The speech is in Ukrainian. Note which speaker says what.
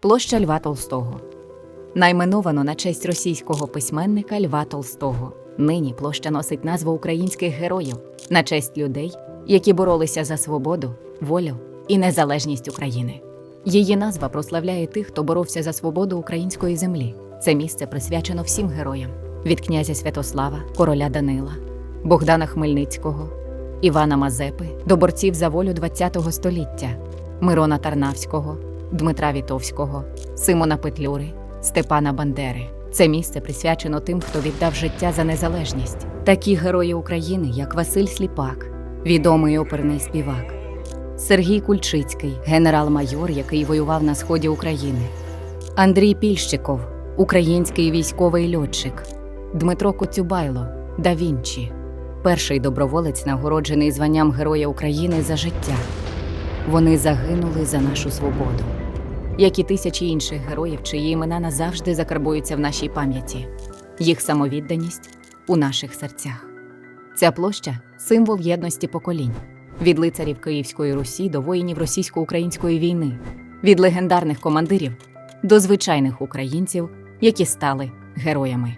Speaker 1: Площа Льва Толстого. Найменовано на честь російського письменника Льва Толстого. Нині площа носить назву українських героїв на честь людей, які боролися за свободу, волю і незалежність України. Її назва прославляє тих, хто боровся за свободу української землі. Це місце присвячено всім героям: від князя Святослава, короля Данила, Богдана Хмельницького, Івана Мазепи до борців за волю ХХ століття, Мирона Тарнавського, Дмитра Вітовського, Симона Петлюри, Степана Бандери. Це місце присвячено тим, хто віддав життя за незалежність. Такі герої України, як Василь Сліпак, відомий оперний співак, Сергій Кульчицький, генерал-майор, який воював на сході України, Андрій Пільщиков, український військовий льотчик, Дмитро Коцюбайло, да Вінчі, перший доброволець, нагороджений званням Героя України за життя. Вони загинули за нашу свободу, як і тисячі інших героїв, чиї імена назавжди закарбуються в нашій пам'яті, їх самовідданість у наших серцях. Ця площа символ єдності поколінь від лицарів Київської Русі до воїнів російсько-української війни, від легендарних командирів до звичайних українців, які стали героями.